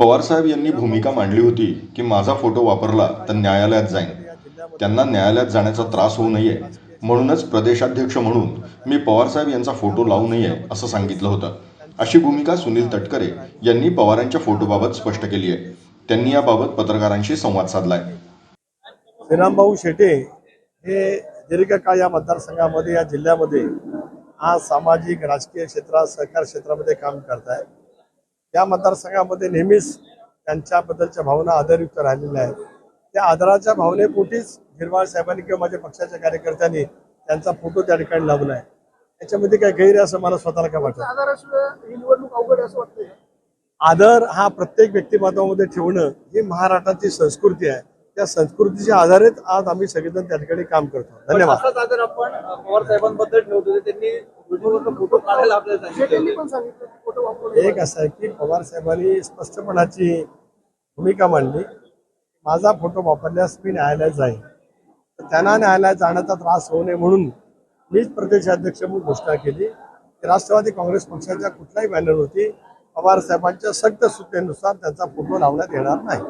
पवारसाहेब यांनी भूमिका मांडली होती की माझा फोटो वापरला तर न्यायालयात जाईन. त्यांना न्यायालयात जाण्याचा त्रास होऊ नये. म्हणूनच प्रदेशाध्यक्ष म्हणून मी पवारसाहेब यांचा फोटो लावू नये असं सांगितलं होतं. अशी भूमिका सुनील तटकरे यांनी पवारांच्या फोटोबाबत स्पष्ट केली आहे. त्यांनी याबाबत पत्रकारांशी संवाद साधलाय. श्रीरामभाऊ शेटे हे दीर्घकाळ या मतदारसंघामध्ये या जिल्ह्यामध्ये आज सामाजिक राजकीय क्षेत्रात सहकार क्षेत्रामध्ये काम करत आहे या मतदारसंघामध्ये नेहमीच त्यांच्याबद्दलच्या भावना आदरयुक्त राहिलेल्या आहेत. त्या आदराच्या भावनेपोटीच हिरवाळ साहेबांनी किंवा माझ्या पक्षाच्या कार्यकर्त्यांनी त्यांचा फोटो त्या ठिकाणी लावला आहे. त्याच्यामध्ये काय गैर आहे असं मला स्वतःला काय वाटतं? ही आदर हा प्रत्येक व्यक्तिमत्वामध्ये ठेवणं ही महाराष्ट्राची संस्कृती आहे. त्या संस्कृतीच्या आधारित आज आम्ही सगळेजण त्या ठिकाणी काम करतो. धन्यवाद. आदर आपण पवार साहेबांबद्दल ठेवतो. त्यांनी फोटो काढायला आपल्याला एक असं आहे की पवार साहेबांनी स्पष्टपणाची भूमिका मांडली. माझा फोटो वापरल्यास मी न्यायालयात जाईन. तर त्यांना न्यायालयात जाण्याचा त्रास होऊ नये म्हणून मीच प्रदेशाध्यक्ष म्हणून घोषणा केली. की राष्ट्रवादी काँग्रेस पक्षाच्या कुठल्याही बॅनरवरती पवार साहेबांच्या सक्त सूचनेनुसार त्यांचा फोटो लावण्यात येणार नाही.